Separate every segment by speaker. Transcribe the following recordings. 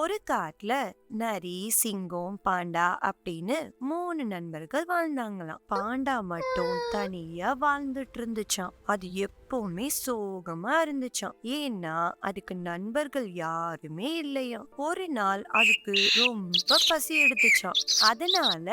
Speaker 1: ஒரு காட்டுல நரி சிங்கம் பாண்டா அப்படின்னு மூணு நண்பர்கள் வாழ்ந்தாங்களாம். பாண்டா மட்டும் தனியா வாழ்ந்துட்டு இருந்துச்சான் அது எப்பவுமே சோகமா இருந்துச்சான் ஏன்னா அதுக்கு நண்பர்கள் யாருமே இல்லையா ஒரு நாள் அதுக்கு ரொம்ப பசி எடுத்துச்சான் அதனால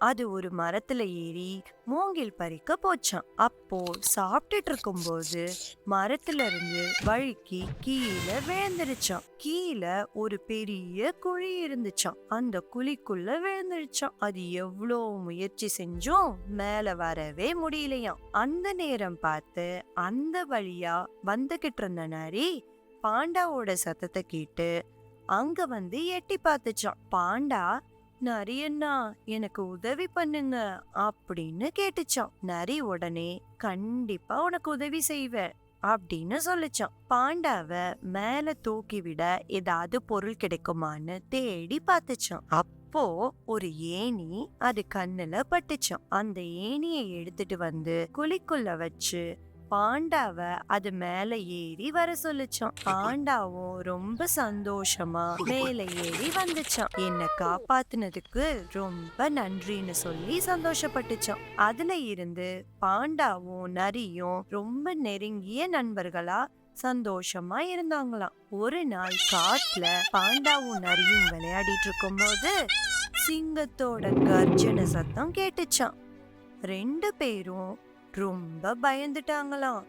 Speaker 1: அது ஒரு மரத்துல ஏறி மூங்கில் பறிக்க போச்சான் அப்போ சாப்பிட்டுட்டு இருக்கும்போது மரத்துல இருந்து வழுக்கி கீழே விழுந்துருச்சான் கீழே ஒரு பெரிய குழி இருந்துச்சான் அந்த குழிக்குள்ள விழுந்துருச்சான் அது எவ்வளோ முயற்சி செஞ்சும் மேல வரவே முடியலையாம். அந்த நேரம் பார்த்து அந்த வழியா வந்துகிட்டு இருந்த நரி பாண்டாவோட சத்தத்தை கேட்டு அங்க வந்து எட்டி பார்த்துச்சான் பாண்டா நரியண்ணா எனக்கு உதவி பண்ணுங்க அப்படின்னு கேட்டுச்சான். நரி உடனே கண்டிப்பா உனக்கு உதவி செய்வேன் அப்படின்னு சொல்லிச்சான். பாண்டாவ மேல தூக்கி விட ஏதாவது பொருள் கிடைக்குமான்னு தேடி பார்த்துச்சான். அப்போ ஒரு ஏணி அது கண்ணுல பட்டுச்சான். அந்த ஏணியை எடுத்துட்டு வந்து குழிக்குள்ள வச்சு பாண்டாவ அது மேல ஏறி வர சொல்லுச்சான் பாண்டாவும் ரொம்ப சந்தோஷமா மேல ஏறி வந்துச்சான் என்ன காப்பாத்தினதுக்கு ரொம்ப நன்றின்னு சொல்லி சந்தோஷப்பட்டுச்சான் அதுல இருந்து பாண்டாவும் நரியும் ரொம்ப நெருங்கிய நண்பர்களா சந்தோஷமா இருந்தாங்களாம். ஒரு நாள் காட்டுல பாண்டாவும் நரியும் விளையாடிட்டு இருக்கும்போது சிங்கத்தோட கர்ஜன சத்தம் கேட்டுச்சான் ரெண்டு பேரும் ரொம்ப பயந்துட்டாங்களாம்.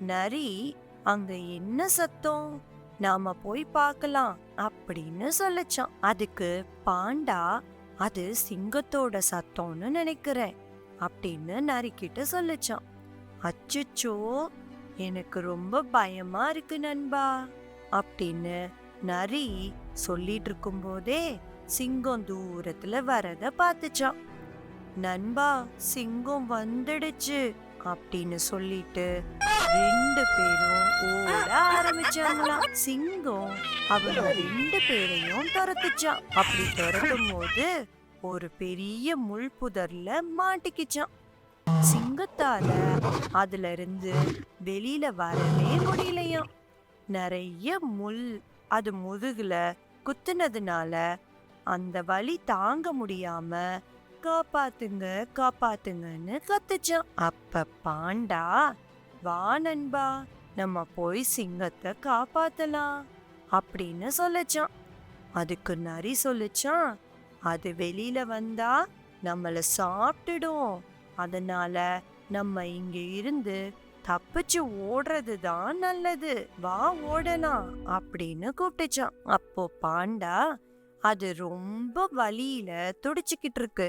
Speaker 1: நரி அங்க என்ன சத்தம்? நாம போய் பார்க்கலாம் அப்படின்னு சொல்லிச்சான். அதுக்கு பாண்டா அது சிங்கத்தோட சத்தம்னு நினைக்கிறேன் அப்படின்னு நரி கிட்ட சொல்லுச்சான். அச்சுச்சோ எனக்கு ரொம்ப பயமா இருக்கு நண்பா அப்படின்னு நரி சொல்லிட்டு இருக்கும்போதே சிங்கம் தூரத்துல வரத பார்த்துச்சான். நண்பா சிங்கம் வந்துடுச்சு அப்படின்னு சொல்லிட்டு ரெண்டு பேரும் ஓட ஆரம்பிச்சாங்களாம். சிங்கம் அவங்க ரெண்டு பேரையும் துரத்துச்சான் அப்படி துரத்தும் போது ஒரு பெரிய முள் புதர்ல மாட்டிக்கிச்சான் சிங்கத்தால அதுல இருந்து வெளியில வரவே முடியலையாம். நிறைய முள் அது முதுகுல குத்துனதுனால அந்த வலி தாங்க முடியாம காப்பாத்துங்க காப்பாத்துங்கன்னு கத்துச்சான். அப்ப பாண்டா வா நண்பா நம்ம போய் சிங்கத்தை காப்பாத்தலாம் அப்படின்னு சொல்லிச்சான். அதுக்கு நரி சொல்லிச்சான் அது வெளியில வந்தா நம்மளை சாப்பிட்டுடும். அதனால நம்ம இங்க இருந்து தப்பிச்சு ஓடுறது தான் நல்லது. வா ஓடலாம் அப்படின்னு கூப்பிட்டுச்சான். அப்போ பாண்டா அது ரொம்ப வலியில துடிச்சுக்கிட்டு இருக்கு.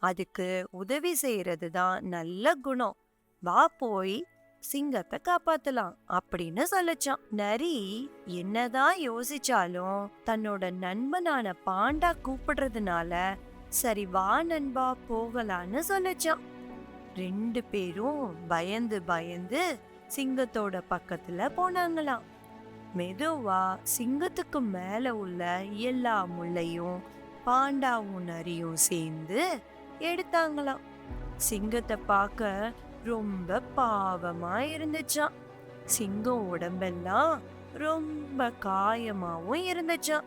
Speaker 1: அதுக்கு உதவி செய்யறது தான் நல்ல குணம். வா போய் சிங்கத்தை காப்பாத்தலாம் அப்படின்னு சொல்லச்சான். நரி என்னதான் யோசிச்சாலும் தன்னோட நண்பனான பாண்டா கூப்பிடுறதுனால சரி வா நண்பா போகலான்னு சொல்லச்சான். ரெண்டு பேரும் பயந்து பயந்து சிங்கத்தோட பக்கத்துல போனாங்களாம். மெதுவா சிங்கத்துக்கு மேல உள்ள எல்லா முள்ளையும் பாண்டாவும் நரியும் சேர்ந்து எடுத்தாங்களாம். சிங்கத்தை பார்க்க ரொம்ப பாவமா இருந்துச்சாம் சிங்கம் உடம்பெல்லாம் ரொம்ப காயமாவும் இருந்துச்சாம்.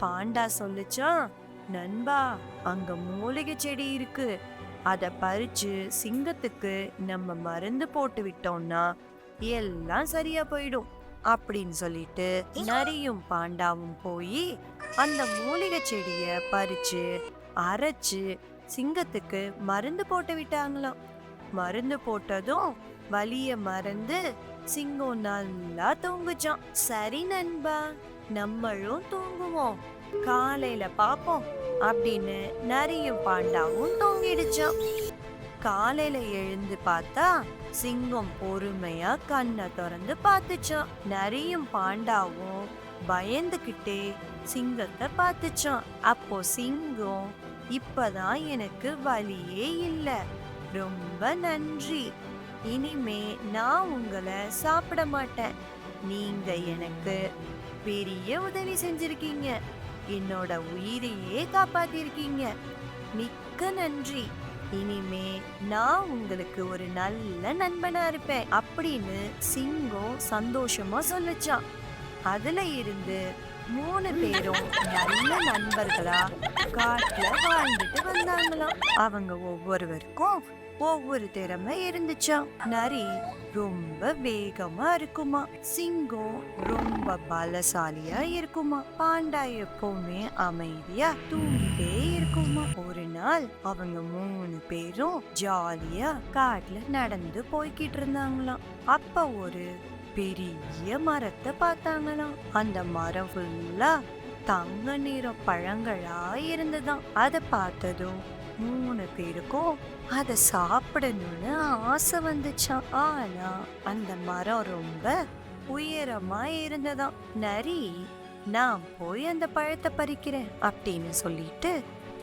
Speaker 1: பாண்டா சொல்லுச்சான் நண்பா அங்க மூலிகை செடி இருக்கு. அதை பறிச்சு சிங்கத்துக்கு நம்ம மருந்து போட்டு விட்டோம்னா எல்லாம் சரியா போயிடும் அப்படின்னு சொல்லிட்டு நரியும் பாண்டாவும் போய் அந்த மூலிகை செடியை பறிச்சு அரைச்சு சிங்கத்துக்கு மருந்து போட்டு விட்டாங்களாம். மருந்து போட்டதும் வலிய மறந்து சிங்கம் நல்லா தூங்குச்சான் சரி நண்பா நம்மளும் தூங்குவோம். காலையில பாப்போம் அப்படின்னு நிறைய பாண்டாவும் தூங்கிடுச்சான் காலையில எழுந்து பார்த்தா சிங்கம் பொறுமையா கண்ணை திறந்து பார்த்துச்சான் நிறைய பாண்டாவும் பயந்துகிட்டே சிங்கத்தை பார்த்துச்சான் அப்போ சிங்கம் இப்பதான் எனக்கு வழியே இல்லை. ரொம்ப நன்றி. இனிமே நான் உங்களை சாப்பிட மாட்டேன். நீங்க எனக்கு பெரிய உதவி செஞ்சிருக்கீங்க. என்னோட உயிரையே காப்பாத்திருக்கீங்க. மிக்க நன்றி. இனிமே நான் உங்களுக்கு ஒரு நல்ல நண்பனா இருப்பேன் அப்படின்னு சிங்கம் சந்தோஷமா சொல்லுச்சான் அதுல இருந்து மூணு பேரும் நல்ல நண்பர்களா காட்டுல வாழ்ந்துட்டு வந்தாங்களாம். அவங்க ஒவ்வொருவருக்கும் ஒவ்வொரு திறமை இருந்துச்சாம். நரி ரொம்ப வேகமா இருக்குமா. சிங்கம் ரொம்ப பலசாலியா இருக்குமா. பாண்டா எப்பவுமே அமைதியா தூங்கிட்டே இருக்குமா. ஒரு நாள் அவங்க மூணு பேரும் ஜாலியா காட்டுல நடந்து போய்கிட்டு இருந்தாங்களாம். அப்ப ஒரு பெரிய மரத்தை பார்த்தாங்களாம். அந்த மரம் ஃபுல்லா தங்க நிற பழங்களா இருந்ததாம். அதை பார்த்ததும் மூணு பேருக்கும் அதை சாப்பிடணும்னு ஆசை வந்துச்சான் ஆனா அந்த மரம் ரொம்ப உயரமா இருந்ததாம். நரி நான் போய் அந்த பழத்தை பறிக்கிறேன் அப்படின்னு சொல்லிட்டு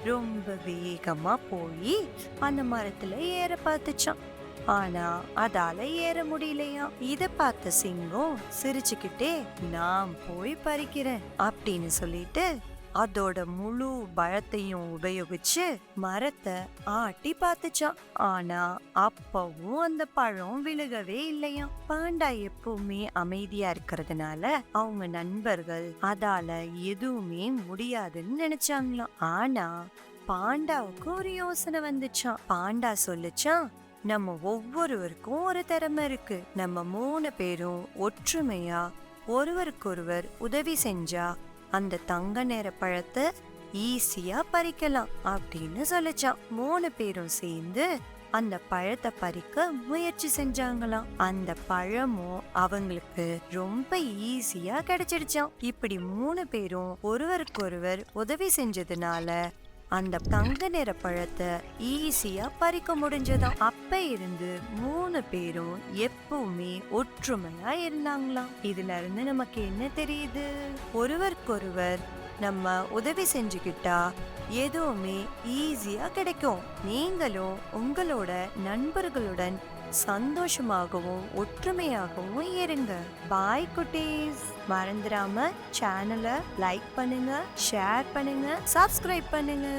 Speaker 1: ரொம்ப வேகமா போய் அந்த மரத்துல ஏற பார்த்துச்சான் ஆனா அதால ஏற முடியலையா இத பார்த்த சிங்கம் சிரிச்சுக்கிட்டே நான் போய் பறிக்கிறேன் அப்படின்னு சொல்லிட்டு அதோட முழு பழத்தையும் உபயோகிச்சு மரத்தை ஆட்டி பார்த்துச்சான் ஆனா அப்பவும் அந்த பழம் விழுகவே இல்லையா பாண்டா எப்பவுமே அமைதியா இருக்கிறதுனால அவங்க நண்பர்கள் அதால எதுவுமே முடியாதுன்னு நினைச்சாங்களாம். ஆனா பாண்டாவுக்கு ஒரு யோசனை வந்துச்சான் பாண்டா சொல்லுச்சான் நம்ம ஒவ்வொருவருக்கும் ஒரு திறமை இருக்கு. நம்ம மூணு பேரும் ஒற்றுமையா ஒருவருக்கொருவர் உதவி செஞ்சா அந்த தங்க நேர பழத்தை ஈஸியா பறிக்கலாம் அப்படின்னு சொல்லிச்சான். மூணு பேரும் சேர்ந்து அந்த பழத்தை பறிக்க முயற்சி செஞ்சாங்களாம். அந்த பழமும் அவங்களுக்கு ரொம்ப ஈஸியா கிடைச்சிடுச்சாம். இப்படி மூணு பேரும் ஒருவருக்கொருவர் உதவி செஞ்சதுனால அந்த தங்க நிற பழத்தை ஈஸியா பறிக்க முடிஞ்சதாம். அப்ப இருந்து மூணு பேரும் எப்பவுமே ஒற்றுமையா இருந்தாங்களாம். இதுல இருந்து நமக்கு என்ன தெரியுது? ஒருவருக்கொருவர் நம்ம உதவி செஞ்சுக்கிட்டா எதுவுமே ஈஸியா கிடைக்கும். நீங்களும் உங்களோட நண்பர்களுடன் சந்தோஷமாகவும் ஒற்றுமையாகவும் இருங்க. பாய் குட்டீஸ். மறந்துடாம சேனலை லைக் பண்ணுங்க ஷேர் பண்ணுங்க சப்ஸ்கிரைப் பண்ணுங்க.